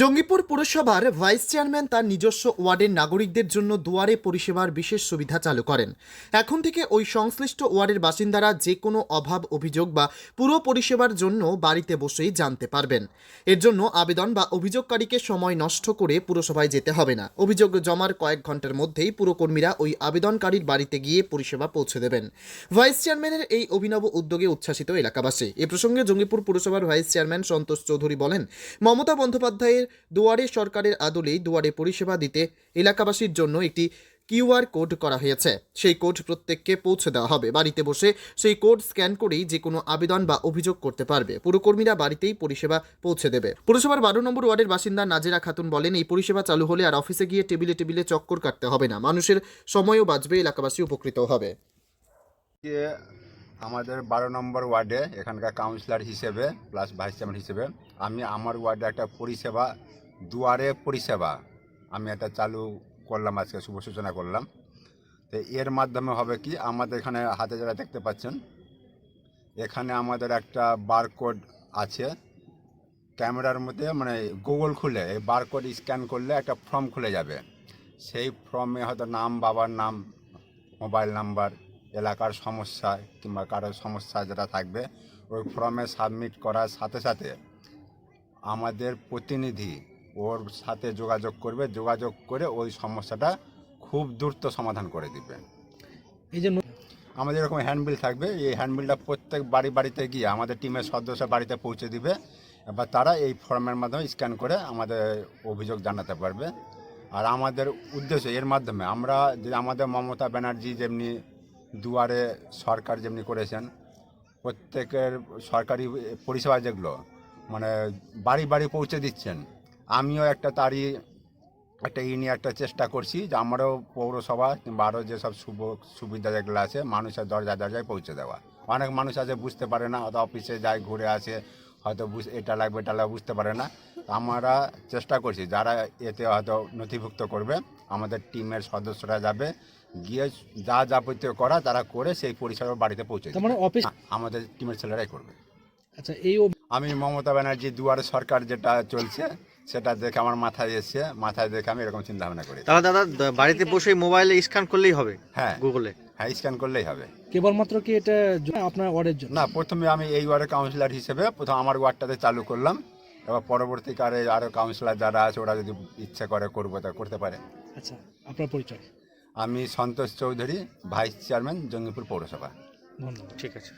জঙ্গিপুর পুরসভার vice chairman তার নিজস্ব ওয়ার্ডের নাগরিকদের জন্য দুয়ারে পরিষেবার বিশেষ সুবিধা চালু করেন। এখন থেকে ওই সংশ্লিষ্ট ওয়ার্ডের বাসিন্দারা যে কোনো অভাব অভিযোগ বা পুরো পরিষেবার জন্য বাড়িতে বসেই জানতে পারবেন। এর জন্য আবেদন বা অভিযোগকারীকে সময় নষ্ট করে পুরসভায় যেতে হবে না। অভিযোগ জমার কয়েক ঘণ্টার মধ্যেই পুরকর্মীরা ওই আবেদনকারীর বাড়িতে গিয়ে পরিষেবা পৌঁছে দেবেন। ভাইস চেয়ারম্যানের এই অভিনব উদ্যোগে উচ্ছ্বাসিত এলাকাবাসী। এ প্রসঙ্গে জঙ্গিপুর পুরসভার ভাইস চেয়ারম্যান সন্তোষ চৌধুরী বলেন, মমতা বন্দ্যোপাধ্যায়ের দুয়ারে সরকারের আদলেই দুয়ারে পরিষেবা দিতে এলাকাবাসীর জন্য একটি কিউআর কোড করা হয়েছে। সেই কোড প্রত্যেককে পৌঁছে দেওয়া হবে। বাড়িতে বসে সেই কোড স্ক্যান করেই যে কোনো আবেদন বা অভিযোগ করতে পারবে। পুরকর্মীরা বাড়িতেই পরিষেবা পৌঁছে দেবে। পুরসভার বারো নম্বর ওয়ার্ডের বাসিন্দা নাজেরা খাতুন বলেন, এই পরিষেবা চালু হলে আর অফিসে গিয়ে টেবিলে টেবিলে চক্কর কাটতে হবে না। মানুষের সময়ও বাঁচবে, এলাকাবাসী উপকৃত হবে। আমাদের বারো নম্বর ওয়ার্ডে এখানকার কাউন্সিলর হিসেবে প্লাস ভাইস চেয়ারম্যান হিসেবে আমি আমার ওয়ার্ডে একটা পরিষেবা, দুয়ারে পরিষেবা আমি একটা চালু করলাম আজকে, শুভ সূচনা করলাম। তো এর মাধ্যমে হবে কি, আমাদের এখানে হাতে যারা দেখতে পাচ্ছেন, এখানে আমাদের একটা বারকোড আছে। ক্যামেরার মধ্যে মানে গুগল খুলে, এই বারকোড স্ক্যান করলে একটা ফর্ম খুলে যাবে। সেই ফর্মে হয়তো নাম, বাবার নাম মোবাইল নাম্বার এলাকার সমস্যা কিংবা কারোর সমস্যা যেটা থাকবে ওই ফর্মে সাবমিট করার সাথে সাথে আমাদের প্রতিনিধি ওর সাথে যোগাযোগ করবে যোগাযোগ করে ওই সমস্যাটা খুব দ্রুত সমাধান করে দিবে। এই যে ন- আমাদের এরকম হ্যান্ডবিল থাকবে এই হ্যান্ডবিলটা প্রত্যেক বাড়ি বাড়িতে গিয়ে আমাদের টিমের সদস্য বাড়িতে পৌঁছে দিবে এবার তারা এই ফর্মের মাধ্যমে স্ক্যান করে আমাদের অভিযোগ জানাতে পারবে। আর আমাদের উদ্দেশ্য এর মাধ্যমে আমরা যে আমাদের মমতা ব্যানার্জি যেমনি দুয়ারে সরকার যেমনি করেছেন, প্রত্যেকের সরকারি পরিষেবা যেগুলো মানে বাড়ি বাড়ি পৌঁছে দিচ্ছেন। আমিও একটা তারই একটা ই নিয়ে একটা চেষ্টা করছি যে আমারও পৌরসভা কিংবা আরও যেসব সুবিধা যেগুলো আছে মানুষের দরজা দরজায় পৌঁছে দেওয়া। অনেক মানুষ আছে বুঝতে পারে না হয়তো অফিসে যায়, ঘুরে আসে হয়তো বুঝ এটা লাগবে এটা লাগবে বুঝতে পারে না। আমরা চেষ্টা করছি যারা এতে হয়তো নথিভুক্ত করবে আমাদের টিমের সদস্যরা যাবে গিয়ে যা যাবতীয় করা তারা করে সেই পরিষেবা বাড়িতে পৌঁছে মানে অফিস আমাদের টিমের ছেলেরাই করবে। আচ্ছা এই আমি মমতা ব্যানার্জি দুয়ারে সরকার যেটা চলছে সেটা দেখে আমার মাথায় এসছে মাথায় দেখে আমি এরকম চিন্তা ভাবনা করি। তাহলে দাদা বাড়িতে বসে মোবাইলে স্ক্যান করলেই হবে হ্যাঁ। গুগলে? হ্যাঁ স্ক্যান করলেই হবে। কেবলমাত্র কি এটা আপনার ওয়ার্ডের জন্য? না প্রথমে আমি এই ওয়ার্ডের কাউন্সিলর হিসেবে প্রথম আমার ওয়ার্ডটাতে চালু করলাম। এবার পরবর্তীকালে আরও কাউন্সিলর যারা আছে ওরা যদি ইচ্ছা করে করব তা করতে পারে। আচ্ছা আপনার পরিচয়? আমি সন্তোষ চৌধুরী ভাইস চেয়ারম্যান জঙ্গিপুর পৌরসভা। ধন্যবাদ। ঠিক আছে।